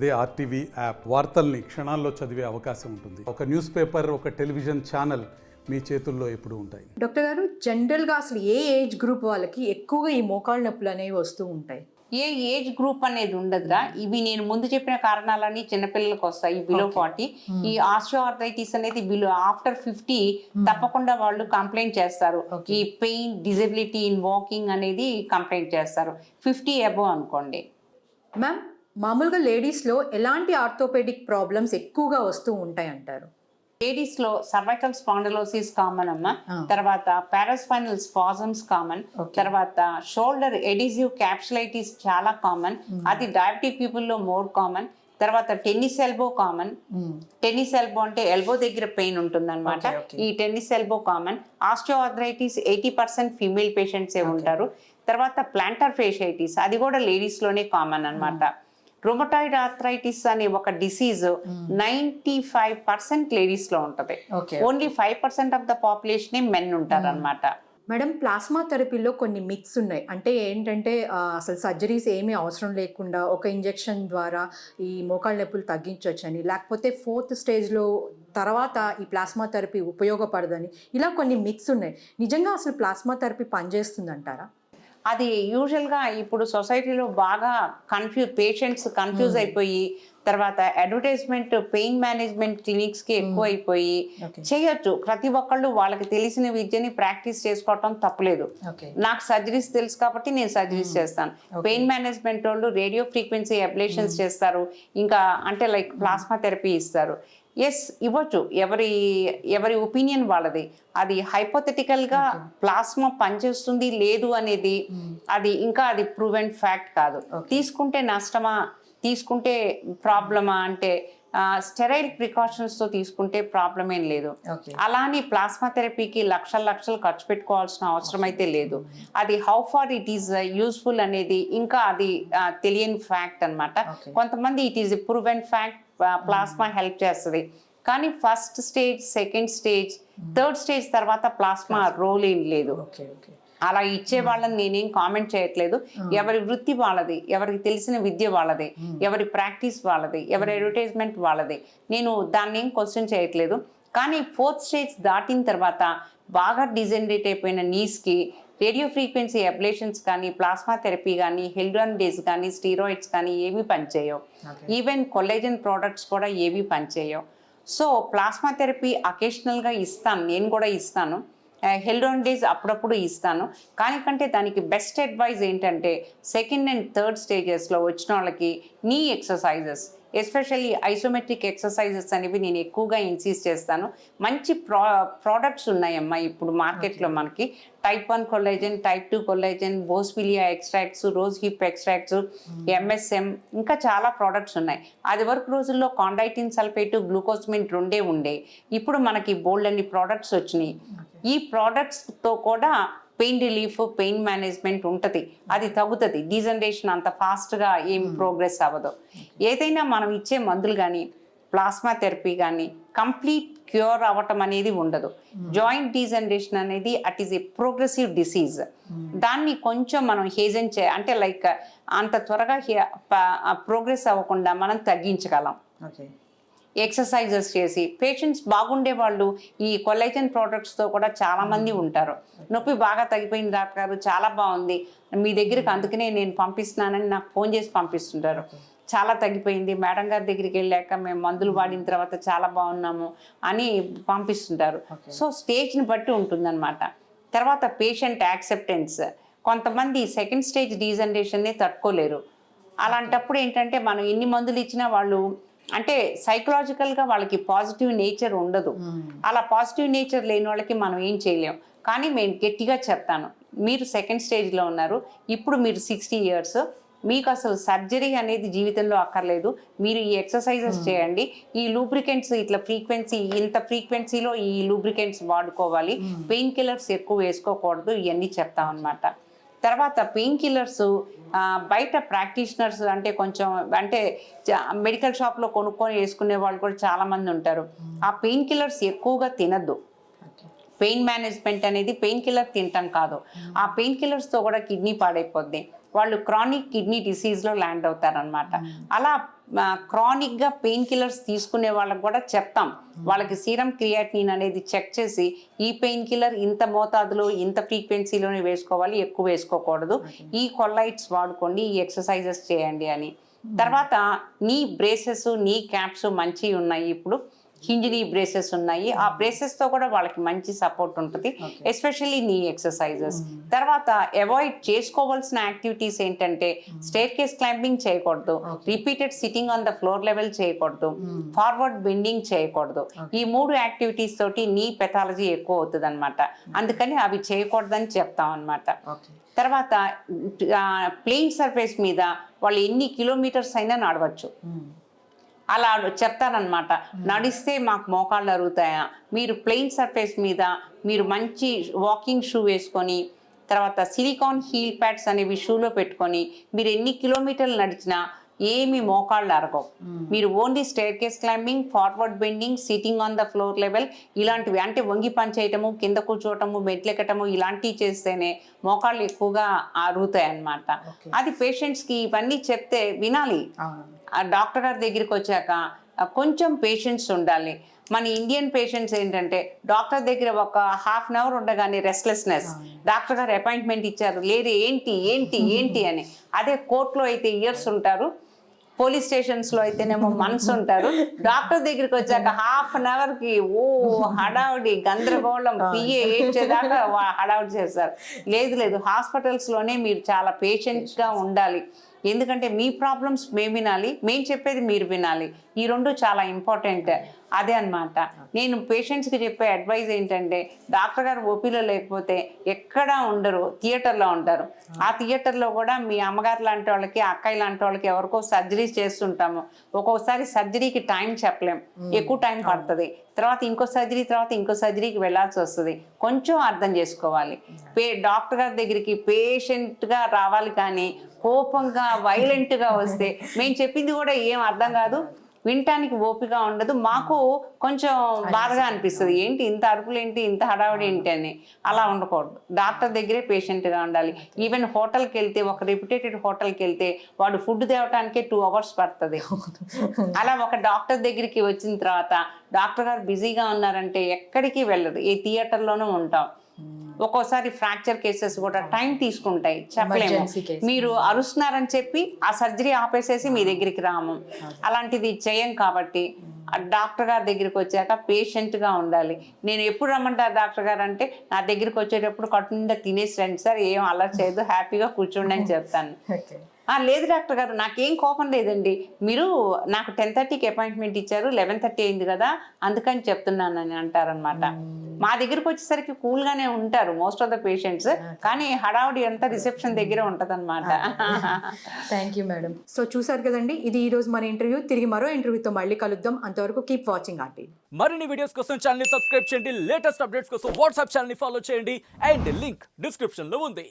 అదే RTV app వార్తల్ని క్షణాల్లో చదివే అవకాశం ఉంటుంది. ఒక న్యూస్ పేపర్ ఒక టెలివిజన్ ఛానల్ మీ చేతుల్లో ఎప్పుడూ ఉంటాయి. డాక్టర్ గారు జనరల్గా అసలు ఏ ఏజ్ గ్రూప్ వాళ్ళకి ఎక్కువగా ఈ మోకాళ్ళ నొప్పులు అనేవి వస్తూ ఉంటాయి? ఏ ఏజ్ గ్రూప్ అనేది ఉండదురా. ఇవి నేను ముందు చెప్పిన కారణాలన్నీ చిన్నపిల్లలకు వస్తాయి. బిలో ఫార్టీ ఈ ఆస్ట్రోఆర్థరైటిస్ అనేది బిలో ఆఫ్టర్ ఫిఫ్టీ తప్పకుండా వాళ్ళు కంప్లైంట్ చేస్తారు. ఈ పెయిన్ డిజబిలిటీ ఇన్ వాకింగ్ అనేది కంప్లైంట్ చేస్తారు. ఫిఫ్టీ అబోవ్ అనుకోండి. మ్యామ్ మామూలుగా లేడీస్లో ఎలాంటి ఆర్థోపెడిక్ ప్రాబ్లమ్స్ ఎక్కువగా వస్తూ ఉంటాయి అంటారు లేడీస్లో సర్వైకల్ స్పాండలోసిస్ కామన్ అమ్మ. తర్వాత పారాస్పైనల్ స్పాజమ్స్ కామన్. తర్వాత షోల్డర్ ఎడిజివ్ క్యాప్సులైటిస్ చాలా కామన్. అది డయాబెటిక్ పీపుల్లో మోర్ కామన్. తర్వాత tennis elbow common. Tennis elbow అంటే ఎల్బో దగ్గర పెయిన్ ఉంటుంది అనమాట. ఈ tennis elbow common. Osteoarthritis eighty percent female patients ఏ ఉంటారు. తర్వాత ప్లాంటర్ ఫేషైటిస్ అది కూడా లేడీస్లోనే కామన్ అన్నమాట. రొమటాయిడ్ ఆర్థరైటిస్ అనే ఒక డిసీజ్ నైంటీ ఫైవ్ పర్సెంట్ లేడీస్లో ఉంటది. Okay only five percent of the population men ఉంటారు అనమాట మేడం ప్లాస్మా థెరపీలో కొన్ని మిక్స్ ఉన్నాయి. అంటే ఏంటంటే అసలు సర్జరీస్ ఏమీ అవసరం లేకుండా ఒక ఇంజెక్షన్ ద్వారా ఈ మోకాళ్ళ నొప్పులు తగ్గించవచ్చని లేకపోతే ఫోర్త్ స్టేజ్లో తర్వాత ఈ ప్లాస్మా థెరపీ ఉపయోగపడదని ఇలా కొన్ని మిక్స్ ఉన్నాయి. నిజంగా అసలు ప్లాస్మా థెరపీ పనిచేస్తుందంటారా? అది యూజువల్గా ఇప్పుడు సొసైటీలో బాగా కన్ఫ్యూజ్ పేషెంట్స్ కన్ఫ్యూజ్ అయిపోయి తర్వాత అడ్వర్టైజ్మెంట్ పెయిన్ మేనేజ్మెంట్ క్లినిక్స్కి ఎక్కువ అయిపోయి. చేయొచ్చు. ప్రతి ఒక్కళ్ళు వాళ్ళకి తెలిసిన విద్యని ప్రాక్టీస్ చేసుకోవటం తప్పలేదు. నాకు సర్జరీస్ తెలుసు కాబట్టి నేను సర్జరీస్ చేస్తాను. పెయిన్ మేనేజ్మెంట్ వాళ్ళు రేడియో ఫ్రీక్వెన్సీ అబ్లేషన్స్ చేస్తారు. ఇంకా అంటే లైక్ ప్లాస్మా థెరపీ ఇస్తారు. ఎస్ ఇవ్వచ్చు. ఎవరి ఎవరి ఒపీనియన్ వాళ్ళది. అది hypothetical గా ప్లాస్మా పనిచేస్తుంది లేదు అనేది అది ఇంకా అది ప్రూవెన్ ఫ్యాక్ట్ కాదు. తీసుకుంటే నష్టమా? తీసుకుంటే ప్రాబ్లమా అంటే స్టెరైల్ ప్రికాషన్స్తో తీసుకుంటే ప్రాబ్లం ఏం లేదు. అలానే ప్లాస్మా థెరపీకి లక్షల లక్షలు ఖర్చు పెట్టుకోవాల్సిన అవసరం అయితే లేదు. అది how far it is useful అనేది ఇంకా అది తెలియని ఫ్యాక్ట్ అన్నమాట. Okay. కొంతమంది it is proven fact plasma help చేస్తుంది. కానీ first stage second stage third stage తర్వాత ప్లాస్మా రోల్ ఏం లేదు. అలా ఇచ్చే వాళ్ళని నేనేం కామెంట్ చేయట్లేదు. ఎవరి వృత్తి వాళ్ళది ఎవరికి తెలిసిన విద్య వాళ్ళది ఎవరి ప్రాక్టీస్ వాళ్ళది ఎవరి అడ్వర్టైజ్మెంట్ వాళ్ళది. నేను దాన్ని ఏం క్వశ్చన్ చేయట్లేదు. కానీ ఫోర్త్ స్టేజ్ దాటిన తర్వాత బాగా డిజనరేట్ అయిపోయిన నీస్కి రేడియో ఫ్రీక్వెన్సీ అబ్లేషన్స్ కానీ ప్లాస్మా థెరపీ కానీ హెల్డ్రాన్ డేస్ కానీ స్టీరాయిడ్స్ కానీ ఏవి పనిచేయవు. ఈవెన్ కొల్లేజన్ ప్రోడక్ట్స్ కూడా ఏవి పనిచేయవు. సో ప్లాస్మా థెరపీ అకేషనల్గా ఇస్తాను నేను కూడా ఇస్తాను. హెల్డోన్ డేస్ అప్పుడప్పుడు ఇస్తాను. కానీ కంటే దానికి బెస్ట్ అడ్వైజ్ ఏంటంటే సెకండ్ అండ్ థర్డ్ స్టేజెస్లో వచ్చిన వాళ్ళకి నీ ఎక్సర్సైజెస్ ఎస్పెషల్లీ ఐసోమెట్రిక్ ఎక్సర్సైజెస్ అనేవి నేను ఎక్కువగా ఇన్సిస్ట్ చేస్తాను. మంచి ప్రా ప్రోడక్ట్స్ ఉన్నాయమ్మా ఇప్పుడు మార్కెట్లో మనకి. Type one collagen type two collagen boswellia extracts rose hip extracts MSM ఇంకా చాలా ప్రోడక్ట్స్ ఉన్నాయి. అది వరకు రోజుల్లో కాండైటిన్ సల్ఫేట్ గ్లూకోస్మిన్ రెండే ఉండే. ఇప్పుడు మనకి బోల్డ్ అన్ని ప్రోడక్ట్స్ వచ్చినాయి. ఈ ప్రోడక్ట్స్తో కూడా పెయిన్ రిలీఫ్ పెయిన్ మేనేజ్మెంట్ ఉంటుంది. అది తగ్గుతుంది. డీజనరేషన్ అంత ఫాస్ట్గా ఏం ప్రోగ్రెస్ అవ్వదు. ఏదైనా మనం ఇచ్చే మందులు కానీ ప్లాస్మా థెరపీ కానీ కంప్లీట్ క్యూర్ అవ్వటం అనేది ఉండదు. జాయింట్ డీజనరేషన్ అనేది it is a progressive disease. దాన్ని కొంచెం మనం హేజన్ చే అంటే లైక్ అంత త్వరగా ప్రోగ్రెస్ అవ్వకుండా మనం తగ్గించగలం. ఓకే ఎక్సర్సైజెస్ చేసి పేషెంట్స్ బాగుండే వాళ్ళు ఈ కొలైజన్ ప్రోడక్ట్స్తో కూడా చాలా మంది ఉంటారు. నొప్పి బాగా తగ్గిపోయింది డాక్టర్ గారు చాలా బాగుంది. మీ దగ్గరికి అందుకనే నేను పంపిస్తున్నానని నాకు ఫోన్ చేసి పంపిస్తుంటారు. చాలా తగ్గిపోయింది. మేడం గారి దగ్గరికి వెళ్ళాక మేము మందులు వాడిన తర్వాత చాలా బాగున్నాము అని పంపిస్తుంటారు. సో స్టేజ్ని బట్టి ఉంటుందన్నమాట. తర్వాత పేషెంట్ యాక్సెప్టెన్స్. కొంతమంది సెకండ్ స్టేజ్ డీజనరేషన్ని తట్టుకోలేరు. అలాంటప్పుడు ఏంటంటే మనం ఎన్ని మందులు ఇచ్చినా వాళ్ళు అంటే సైకలాజికల్గా వాళ్ళకి పాజిటివ్ నేచర్ ఉండదు. అలా పాజిటివ్ నేచర్ లేని వాళ్ళకి మనం ఏం చేయలేం. కానీ నేను గట్టిగా చెప్తాను. మీరు సెకండ్ స్టేజ్లో ఉన్నారు. ఇప్పుడు మీరు సిక్స్టీ ఇయర్స్ మీకు అసలు సర్జరీ అనేది జీవితంలో అక్కర్లేదు. మీరు ఈ ఎక్సర్సైజెస్ చేయండి. ఈ లూబ్రికెంట్స్ ఇట్లా ఫ్రీక్వెన్సీ ఇంత ఫ్రీక్వెన్సీలో ఈ లూబ్రికెంట్స్ వాడుకోవాలి. పెయిన్ కిల్లర్స్ ఎక్కువ వేసుకోకూడదు. ఇవన్నీ చెప్తాం అనమాట తర్వాత పెయిన్ కిల్లర్స్ బయట ప్రాక్టీషనర్స్ అంటే కొంచెం అంటే మెడికల్ షాప్లో కొనుక్కొని వేసుకునే వాళ్ళు కూడా చాలా మంది ఉంటారు. ఆ పెయిన్ కిల్లర్స్ ఎక్కువగా తినద్దు. పెయిన్ మేనేజ్మెంట్ అనేది పెయిన్ కిల్లర్ తినటం కాదు. ఆ పెయిన్ కిల్లర్స్తో కూడా కిడ్నీ పాడైపోద్ది. వాళ్ళు క్రానిక్ కిడ్నీ డిసీజ్లో ల్యాండ్ అవుతారనమాట అలా క్రానిక్గా పెయిన్ కిల్లర్స్ తీసుకునే వాళ్ళకి కూడా చెప్తాం. వాళ్ళకి సీరం క్రియాటినిన్ అనేది చెక్ చేసి ఈ పెయిన్ కిల్లర్ ఇంత మోతాదులో ఇంత ఫ్రీక్వెన్సీలోనే వేసుకోవాలి ఎక్కువ వేసుకోకూడదు. ఈ కొల్లైట్స్ వాడుకోండి ఈ ఎక్సర్సైజెస్ చేయండి అని. తర్వాత నీ బ్రేసెస్ నీ క్యాప్స్ మంచి ఉన్నాయి ఇప్పుడు. హింజ్ నీ బ్రేసెస్ ఉన్నాయి. ఆ బ్రేసెస్తో కూడా వాళ్ళకి మంచి సపోర్ట్ ఉంటుంది ఎస్పెషల్లీ నీ ఎక్సర్సైజెస్. తర్వాత అవాయిడ్ చేసుకోవాల్సిన యాక్టివిటీస్ ఏంటంటే స్టేర్ కేస్ క్లైంబింగ్ చేయకూడదు repeated sitting on the floor level చేయకూడదు ఫార్వర్డ్ బెండింగ్ చేయకూడదు. ఈ మూడు యాక్టివిటీస్ తోటి నీ పెథాలజీ ఎక్కువ అవుతుంది అనమాట అందుకని అవి చేయకూడదని చెప్తాం అనమాట తర్వాత ప్లెయిన్ సర్ఫేస్ మీద వాళ్ళు ఎన్ని కిలోమీటర్స్ అయినా నడవచ్చు. అలా చెప్తారనమాట నడిస్తే మాకు మోకాళ్ళు అరుగుతాయా? మీరు ప్లెయిన్ సర్ఫేస్ మీద మీరు మంచి వాకింగ్ షూ వేసుకొని తర్వాత సిలికాన్ హీల్ ప్యాడ్స్ అనేవి షూలో పెట్టుకొని మీరు ఎన్ని కిలోమీటర్లు నడిచినా ఏమి మోకాళ్ళు అరగవు. మీరు only staircase climbing forward bending sitting on the floor level ఇలాంటివి అంటే వంగి పని చేయటము కింద కూర్చోవటము మెట్లెక్కటము ఇలాంటివి చేస్తేనే మోకాళ్ళు ఎక్కువగా అరుగుతాయి అన్నమాట Okay. అది పేషెంట్స్కి ఇవన్నీ చెప్తే వినాలి. ఆ డాక్టర్ గారి దగ్గరికి వచ్చాక కొంచెం పేషెన్స్ ఉండాలి. మన ఇండియన్ పేషెంట్స్ ఏంటంటే డాక్టర్ దగ్గర ఒక హాఫ్ అన్ అవర్ ఉండగానే రెస్ట్లెస్నెస్ డాక్టర్ గారు అపాయింట్మెంట్ ఇచ్చారు. లేదు ఏంటి ఏంటి ఏంటి అని. అదే కోర్టులో అయితే ఇయర్స్ ఉంటారు. పోలీస్ స్టేషన్స్లో అయితేనేమో మంత్స్ ఉంటారు. డాక్టర్ దగ్గరికి వచ్చాక హాఫ్ అన్ అవర్కి ఓ హడావుడి గందరగోళం పిఏ ఏడ్చేదాకా హడావుడి చేస్తారు. లేదు లేదు హాస్పిటల్స్లోనే మీరు చాలా పేషెంట్గా ఉండాలి. ఎందుకంటే మీ ప్రాబ్లమ్స్ మేము వినాలి మేము చెప్పేది మీరు వినాలి. ఈ రెండు చాలా ఇంపార్టెంట్ అదే అన్నమాట. నేను పేషెంట్స్కి చెప్పే అడ్వైజ్ ఏంటంటే డాక్టర్ గారు ఓపీలో లేకపోతే ఎక్కడా ఉండరు థియేటర్లో ఉంటారు. ఆ థియేటర్లో కూడా మీ అమ్మగారు లాంటి వాళ్ళకి అక్కయ్య లాంటి వాళ్ళకి ఎవరికో సర్జరీస్ చేస్తుంటాము. ఒక్కొక్కసారి సర్జరీకి టైం చెప్పలేం. ఎక్కువ టైం పడుతుంది. తర్వాత ఇంకో సర్జరీ తర్వాత ఇంకో సర్జరీకి వెళ్ళాల్సి వస్తుంది. కొంచెం అర్థం చేసుకోవాలి. పే డాక్టర్ గారి దగ్గరికి పేషెంట్గా రావాలి కానీ కోపంగా వైలెంట్గా వస్తే మేము చెప్పింది కూడా ఏం అర్థం కాదు. వినటానికి ఓపిక ఉండదు. మాకు కొంచెం బాధగా అనిపిస్తుంది. ఏంటి ఇంత అరుపులు ఏంటి ఇంత హడావుడి ఏంటి అని. అలా ఉండకూడదు. డాక్టర్ దగ్గరే పేషెంట్గా ఉండాలి. ఈవెన్ హోటల్కి వెళ్తే ఒక రిప్యుటేటెడ్ హోటల్కి వెళ్తే వాడు ఫుడ్ తేవటానికే టూ అవర్స్ పడుతుంది. అలా ఒక డాక్టర్ దగ్గరికి వచ్చిన తర్వాత డాక్టర్ గారు బిజీగా ఉన్నారంటే ఎక్కడికి వెళ్ళరు. ఏ థియేటర్లోనూ ఉంటాం. ఒక్కోసారి ఫ్రాక్చర్ కేసెస్ కూడా టైం తీసుకుంటాయి. చెప్పలేము. మీరు అరుస్తున్నారని చెప్పి ఆ సర్జరీ ఆపేసేసి మీ దగ్గరికి రాము. అలాంటిది చేయం కాబట్టి డాక్టర్ గారి దగ్గరికి వచ్చాక పేషెంట్గా ఉండాలి. నేను ఎప్పుడు రమ్మంటారు డాక్టర్ గారు అంటే నా దగ్గరికి వచ్చేటప్పుడు కట్టు నిండా తినేసి రండి సార్ ఏం అలా చేయదు హ్యాపీగా కూర్చోండి అని చెప్తాను. లేదు డాక్టర్ గారు నాకేం కోపం లేదండి. మీరు నాకు టెన్ థర్టీకి అపాయింట్మెంట్ ఇచ్చారు లెవెన్ థర్టీ అయింది కదా అందుకని చెప్తున్నానని అంటారనమాట మా దగ్గరికి వచ్చేసరికి కూల్ గానే ఉంటారు మోస్ట్ ఆఫ్ ద పేషెంట్స్ కానీ హడావుడి అంతా రిసెప్షన్ దగ్గర ఉంటదన్నమాట. Thank you madam. సో చూసారు కదండి ఇది ఈ రోజు మన ఇంటర్వ్యూ. తిరిగి మరో ఇంటర్వ్యూతో మళ్ళీ కలుద్దాం. అంతవరకు కీప్ వాచింగ్ ఆంటీ. మరిన్ని వీడియోస్ కోసం ఛానల్ సబ్స్క్రైబ్ చేయండి. లేటెస్ట్ అప్డేట్స్ కోసం వాట్సాప్ ఛానల్ ఫాలో చేయండి. అండ్ లింక్ డిస్క్రిప్షన్లో ఉంది.